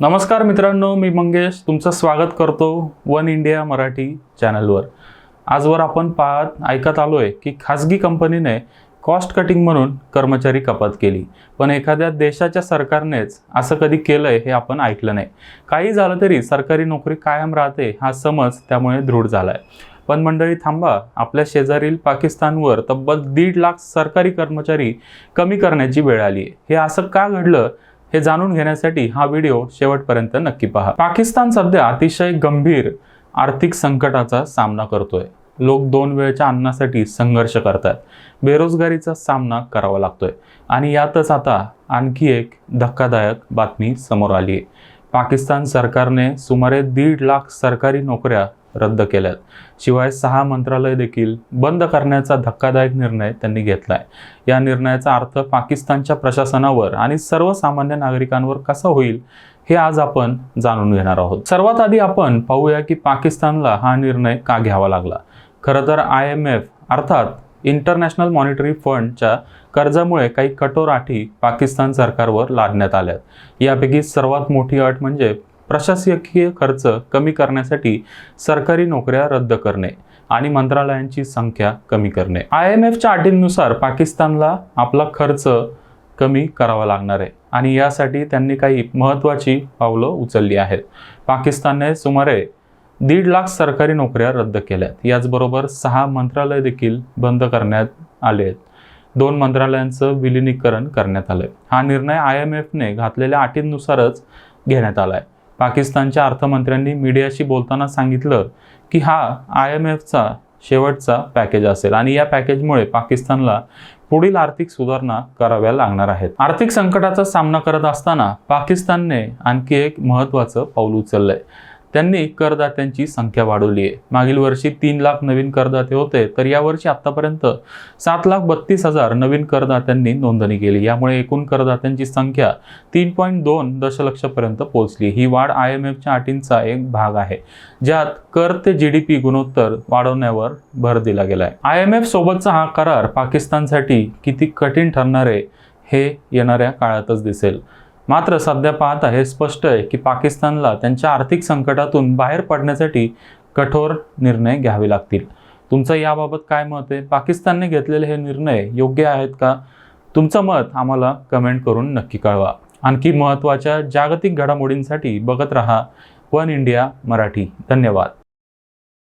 नमस्कार मित्रांनो मी मंगेश. तुमचं स्वागत करतो वन इंडिया मराठी चॅनलवर. आजवर आपण पाहत ऐकत आलो आहे की खाजगी कंपनीने कॉस्ट कटिंग म्हणून कर्मचारी कपात केली. पण एखाद्या देशाच्या सरकारनेच असं कधी केलं आहे हे आपण ऐकलं नाही. काही झालं तरी सरकारी नोकरी कायम राहते हा समज त्यामुळे दृढ झाला आहे पण मंडळी थांबा आपल्या शेजारील पाकिस्तानवर तब्बल दीड लाख सरकारी कर्मचारी कमी करण्याची वेळ आली आहे हे असं का घडलं? हे जाणून घेण्यासाठी हा व्हिडिओ शेवटपर्यंत नक्की पहा. पाकिस्तान सध्या अतिशय गंभीर आर्थिक संकटाचा सामना करतोय. लोक दोन वेळच्या अन्नासाठी संघर्ष करतात बेरोजगारीचा सामना करावा लागतोय. आणि यातच आता आणखी एक धक्कादायक बातमी समोर आली आहे पाकिस्तान सरकारने सुमारे दीड लाख सरकारी नोकऱ्या रद्द केल्यात. शिवाय सहा मंत्रालय देखील बंद करण्याचा धक्कादायक निर्णय त्यांनी घेतलाय. या निर्णयाचा अर्थ पाकिस्तानच्या प्रशासनावर आणि सर्वसामान्य नागरिकांवर कसा होईल हे आज आपण जाणून घेणार आहोत. सर्वात आधी आपण पाहूया की पाकिस्तानला हा निर्णय का घ्यावा लागला? खरं तर आय एम एफ अर्थात इंटरनॅशनल मॉनिटरी फंडच्या कर्जामुळे काही कठोर अटी पाकिस्तान सरकारवर लादण्यात आल्यात. यापैकी सर्वात मोठी अट म्हणजे प्रशासकीय खर्च कमी करण्यासाठी सरकारी नोकऱ्या रद्द करणे आणि मंत्रालयांची संख्या कमी करणे. आय एम एफच्या अटींनुसार पाकिस्तानला आपला खर्च कमी करावा लागणार आहे आणि यासाठी त्यांनी काही महत्त्वाची पावलं उचलली आहेत. पाकिस्तानने सुमारे दीड लाख सरकारी नोकऱ्या रद्द केल्यात. याचबरोबर सहा मंत्रालय देखील बंद करण्यात आले आहेत. दोन मंत्रालयांचं विलिनीकरण करण्यात आलं हा निर्णय आय एम एफने घातलेल्या अटींनुसारच घेण्यात आला आहे पाकिस्तानच्या अर्थमंत्र्यांनी मीडियाशी बोलताना सांगितलं की हा आय एम एफचा शेवटचा पॅकेज असेल आणि या पॅकेजमुळे पाकिस्तानला पुढील आर्थिक सुधारणा कराव्या लागणार आहेत. आर्थिक संकटाचा सामना करत असताना पाकिस्तानने आणखी एक महत्त्वाचं पाऊल उचललंय. त्यांनी करदात्यांची संख्या वाढवली आहे. मागील वर्षी तीन लाख नवीन करदाते होते तर यावर्षी आतापर्यंत सात लाख बत्तीस हजार नवीन करदात्यांनी नोंदणी केली. यामुळे एकूण करदात्यांची संख्या तीन पॉईंट दोन दशलक्षपर्यंत पोहोचली. ही वाढ आय एम एफच्या अटींचा एक भाग आहे ज्यात कर ते जी डी पी गुणोत्तर वाढवण्यावर भर दिला गेलाय. आय एम एफ सोबतचा हा करार पाकिस्तानसाठी किती कठीण ठरणार आहे हे येणाऱ्या काळातच दिसेल. मात्र सध्या पाहता हे स्पष्ट आहे की पाकिस्तानला त्यांच्या आर्थिक संकटातून बाहेर पडण्यासाठी कठोर निर्णय घ्यावे लागतील. तुमचं याबाबत काय मत आहे? पाकिस्तानने घेतलेले हे निर्णय योग्य आहेत का? तुमचं मत आम्हाला कमेंट करून नक्की कळवा. आणखी महत्त्वाच्या जागतिक घडामोडींसाठी बघत रहा वन इंडिया मराठी. धन्यवाद.